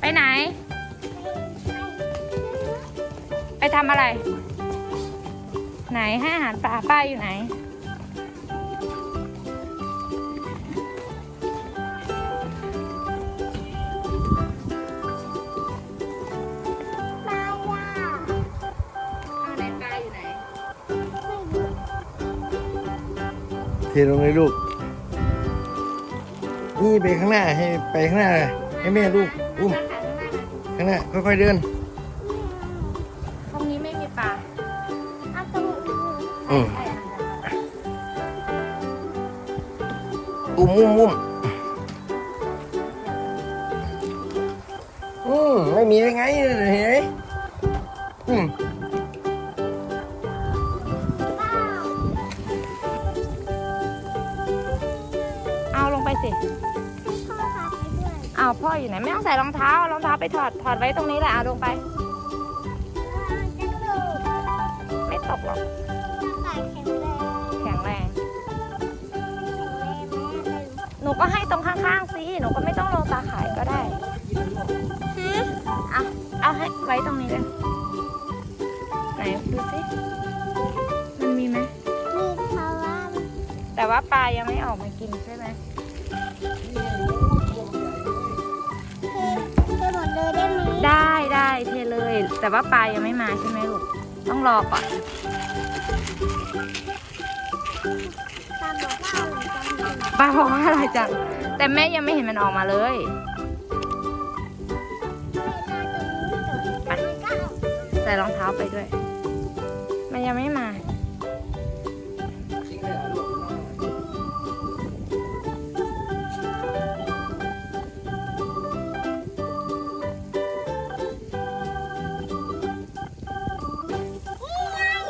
ไปไหน ไปทำอะไร ไหนให้อาหารปลาป้าอยู่ไหนปลาย่าเอาไหนปลาอยู่ไหน เทลงเลยลูก นี่ไปข้างหน้าให้ไปข้างหน้าเลยให้แม่ลูกอุ้ม ข้างหน้าค่อยๆเดิน ตรงนี้ไม่มีปลาเอาตรงนี้อืม ใช่อาหารปลาอุ้มอุ้มอุ้มอืมไม่มีได้ไงเห็นไหมอืมป้าเอาลงไปสิพ่อพา ไปด้วยเอาพ่ออยู่ไหนไม่ต้องใส่รองเท้าเอารองเท้าไปถอดถอดไว้ตรงนี้แหละเอาลงไปจะดูไม่ตกหรอกร่างกายแข็งแรงแข็งแรง หนูก็ให้ตรงข้างๆสิหนูก็ไม่ต้องลงตาข่ายก็ได้เอาเอาให้ไว้ตรงนี้เลยไหนดูสิมันมีไหมมีเพราะว่าแต่ว่าปลายังไม่ออกมากินใช่ไหม แต่ว่าปลายังไม่มาใช่ไหมลูก ต้องรอก่อนตามบอกว่าอะไรจังเลยปลาบอกว่าอะไรจัง แต่แม่ยังไม่เห็นมันออกมาเลยใส่รองเท้าไปด้วย มันยังไม่มา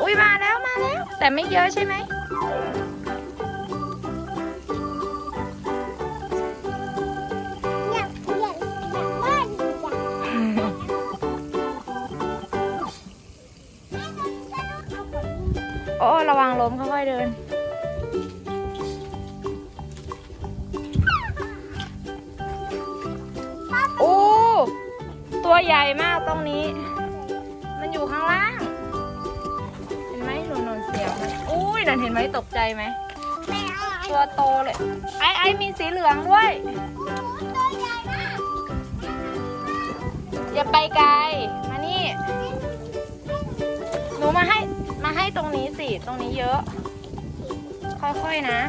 อุ้ยมาแล้วมาแล้ว แต่ไม่เยอะใช่ไหมอยากอยากอยากบ้านอยากเอาไปโอ้ระวังล้มค่อยๆเดิน โอ้ ตัวใหญ่มากตรงนี้ มันอยู่ข้างล่าง นูนนเสียวมันอุ้ยนั่นเห็นไหมตกใจไหมแม่เอาไอ้ตัวโตเลย ไอ้ไอ้มีสีเหลืองด้วยตัวใหญ่มากอย่าไปไกล มานี่ หนูมาให้ มาให้ตรงนี้สิ ตรงนี้เยอะ ค่อยๆนะ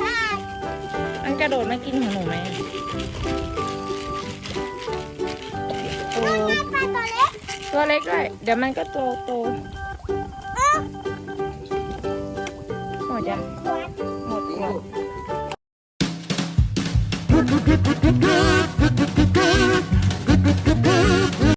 ค่ะมันกระโดดมากินของหนูไหม ตัวเล็กด้วย เดี๋ยวมันก็โตโตหมดยังขวดหมดแล้ว